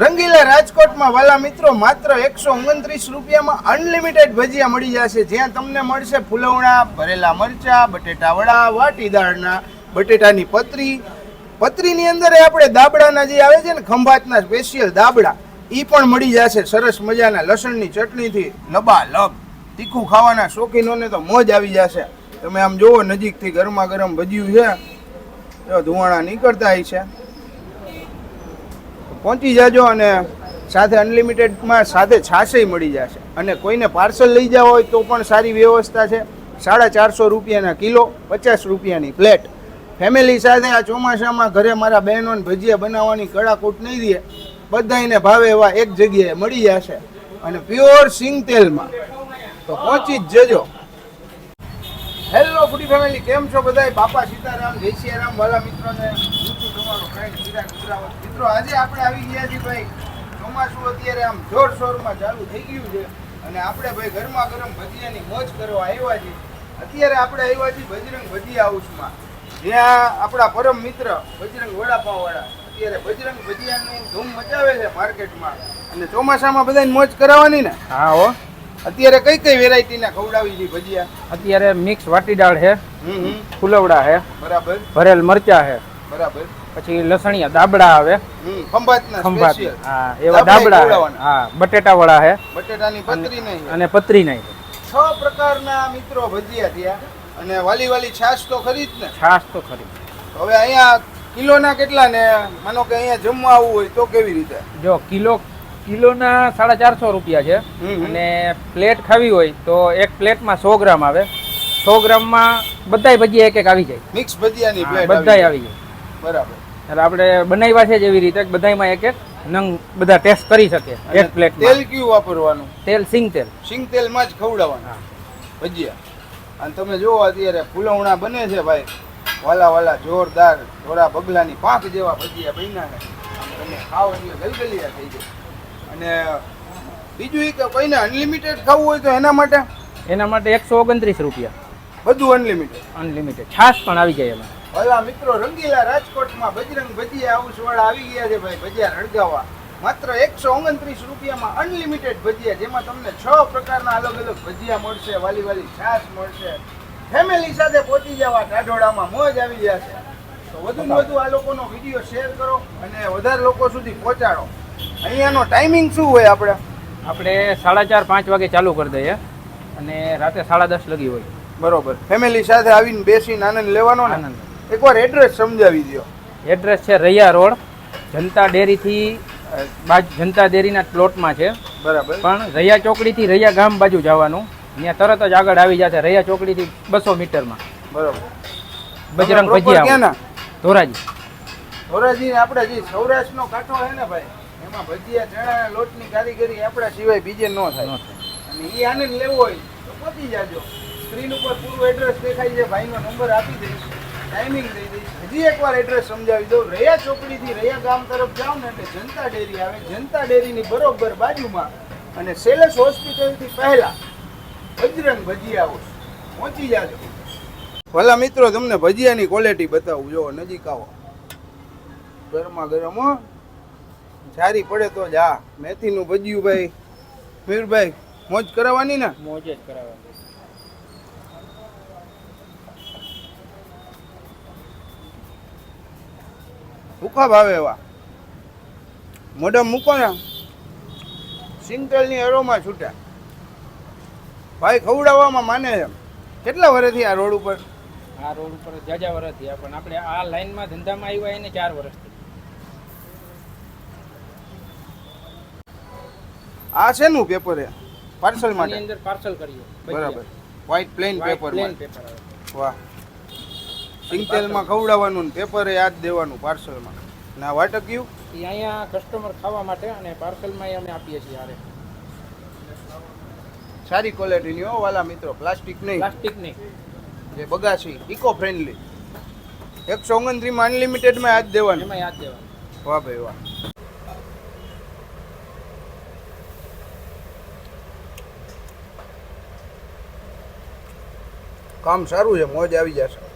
રંગીલા રાજકોટમાં વાલા મિત્રો માત્ર એકસો ઓગણત્રીસ રૂપિયામાં અનલિમિટેડ ભજીયા મળી જશે. જ્યાં તમને મળશે ફૂલવણા, ભરેલા મરચા, બટેટા વડા, વાટી દાળના, બટેટાની પતરી. પતરીની અંદર આપણે દાબડાના જે આવે છે ને, ખંભાતના સ્પેશિયલ દાબડા એ પણ મળી જશે. સરસ મજાના લસણની ચટણીથી લબા લબ તીખું ખાવાના શોખીનોને તો મોજ આવી જશે. તમે આમ જુઓ નજીકથી ગરમા ગરમ ભજીયું છે. ધુવાણા નીકળતા છે પહોંચી જાજો અને સાથે અનલિમિટેડમાં સાથે છાશય મળી જશે. અને કોઈને પાર્સલ લઈ જવા હોય તો પણ સારી વ્યવસ્થા છે. સાડા ચારસો રૂપિયાના કિલો, પચાસ રૂપિયાની પ્લેટ. ફેમિલી સાથે આ ચોમાસામાં ઘરે મારા બહેનોને ભજીયા બનાવવાની કડાકૂટ નહીં દે. બધાને ભાવે એવા એક જગ્યાએ મળી જશે. અને પ્યોર સિંગ તેલમાં. તો પહોંચી જ જજો. હેલો ફૂડી ફેમિલી કેમ છો બધાય? બાપા સીતારામ, જય સિયારામ. વાલા મિત્રોને હું છું તમારો ફ્રેન્ડ ચિરાગ મિત્રો, આજે આપણે આવી ગયા છીએ ભાઈ. ચોમાસું અત્યારે આમ જોરશોરમાં ચાલુ થઈ ગયું છે. અને આપણે ભાઈ ગરમા ગરમ ભજીયાની મોજ કરવા આવ્યા છીએ. અત્યારે આપણે આવ્યા છીએ બજરંગ ભજીયા હાઉસમાં. જ્યાં આપણા પરમ મિત્ર બજરંગ વડાપાવ વાળા અત્યારે બજરંગ ભજીયાની ધૂમ મચાવે છે માર્કેટમાં. અને ચોમાસામાં બધાને મોજ કરાવવાની ને? હા, હો. અત્યારે કઈ કઈ વેરાયટીના ખવડાવી છે ભજીયા? અત્યારે મિક્સ વાટી દાળ છે ફુલવડા છે બરાબર. ભરેલ મરચા છે બરાબર. પછી લસણિયા દાબડા આવે. ખંભાત હા એવા દાબડા હા બટેટા વડા છે બટેટાની પતરી નહીં અને પતરી નહીં છ પ્રકારના મિત્રો ભજીયા થયા અને વાલી વાલી છાશ તો ખરી જ ને. છાશ તો ખરી. હવે અહીંયા કિલોના કેટલા ને? માનો કે અહીંયા જમવા આવવું હોય તો કેવી રીતે? જો કિલો કિલોના સાડા ચારસો રૂપિયા છે. અને પ્લેટ ખાવી હોય તો એક પ્લેટમાં સો ગ્રામ આવે. સો ગ્રામમાં બધાય ભજીયા એક એક આવી જાય. મિક્સ ભજીયાની પ્લેટ બધાય આવી જાય. બરાબર. એટલે આપણે બનાવ્યા છે જેવી રીતે બધાયમાં એક એક નંગ બધા ટેસ્ટ કરી શકે એક પ્લેટ તેલ કયું વાપરવાનું? તેલ સિંગ તેલ. સિંગ તેલમાં જ ખવડાવવાનું? ભજીયા. અને તમે જુઓ અત્યારે ફૂલવણા બને છે ભાઈ. વાલા વાલા જોરદાર ધોરા બગલાની પાંખ જેવા ભજીયા બન્યા છે. તમે ખાઓ એટલે ગલગલિયા થઈ જાય. અને બીજું કે કોઈને અનલિમિટેડ ખાવું હોય તો એના માટે? એના માટે એકસો ઓગણત્રીસ રૂપિયા. બધું અનલિમિટેડ અનલિમિટેડ છાશ પણ આવી જાય એમાં. ભલા મિત્રો રંગીલા રાજકોટમાં બજરંગ ભજીયા હાઉસ વાળા આવી ગયા છે ભાઈ ભજીયા રડગાવા માત્ર એકસો ઓગણત્રીસ રૂપિયામાં અનલિમિટેડ ભજીયા જેમાં તમને છ પ્રકારના અલગ અલગ ભજીયા મળશે વાલી વાલી છાશ મળશે. ફેમિલી સાથે પહોંચી જવા ટાઢોળામાં મોજ આવી જશે. તો વધુ ને વધુ આ લોકોનો વીડિયો શેર કરો અને વધારે લોકો સુધી પહોંચાડો. અહીંયાનો ટાઈમિંગ શું હોય આપણે? આપણે સાડા ચાર પાંચ વાગે ચાલુ કરી દઈએ. અને રાતે સાડા દસ લગી હોય. બરોબર. ફેમિલી સાથે આવીને બેસીને આનંદ લેવાનો ને? આનંદ. એકવાર એડ્રેસ સમજાવી દો એડ્રેસ છે રૈયા રોડ. જનતા ડેરીથી બાજુ જનતા ડેરીના પ્લોટમાં છે. બરાબર. પણ રૈયા ચોકડીથી રૈયા ગામ બાજુ જવાનું. ત્યાં તરત જ આગળ આવી જશે રૈયા ચોકડીથી બસો મીટરમાં. બરોબર. બજરંગ ભજીયા ધોરાજી. ધોરાજી આપણે જે સૌરાષ્ટ્રનો કાંઠો છે ને ભાઈ? એમાં ભજીયા ચણા લોટની કારીગરી આપણા સિવાય બીજે ન થાય. અને એ આનંદ લેવો હોય તો પહોંચી જાજો. સ્ક્રીન ઉપર પૂરું એડ્રેસ દેખાય છે ભાઈનો નંબર આપી દઈશ. ટાઈમિંગ દઈ દઈશ. હજી એકવાર એડ્રેસ સમજાવી દઉં. રૈયા ચોકડીથી રૈયા ગામ તરફ જાઓ ને એટલે જનતા ડેરી આવે. જનતા ડેરીની બરોબર બાજુમાં અને સેલસ હોસ્પિટલથી પહેલા બજરંગ ભજીયા હાઉસ પહોંચી જાજો. ભલા મિત્રો તમને ભજીયાની ક્વોલિટી બતાવું. જો નજીક આવો. ગરમા ગરમ હો. સારી પડે તો જ. આ મેથીનું ભજ્યું ભાઈ. મીરભાઈ મોજ કરાવવાની ને? મોજ જ કરાવવાની. ભૂખા ભાવે એવા. મોઢા મૂકો ને. સિંગલની અરોમાં છૂટ્યા ભાઈ ખવડાવવામાં માને છે. કેટલા વર્ષથી આ રોડ ઉપર? આ રોડ ઉપર જાજા વર્ષથી પણ આપણે આ લાઈનમાં ધંધામાં આવ્યા એને ચાર વર્ષથી આ શેનું પેપર એ? પાર્સલ માટે? અંદર પાર્સલ કરીએ. બરાબર. વ્હાઇટ પ્લેન પેપર પેપર વાહ. સિંગતેલમાં ખવડાવવાનું ને પેપરે યાદ દેવાનું પાર્સલમાં ના વાટક્યું એ અહીંયા કસ્ટમર ખાવા માટે અને પાર્સલમાં અમે આપીએ છીએ હારે. સારી ક્વોલિટીની હો વાલા મિત્રો. પ્લાસ્ટિક નહીં. પ્લાસ્ટિક નહીં. જે બગાસી ઇકો ફ્રેન્ડલી એકસો ઓગણત્રીસમાં અનલિમિટેડમાં યાદ દેવાનું. એમાં યાદ દેવાનું. વાહ ભાઈ વાહ. કામ સારું છે મોજ આવી જશે.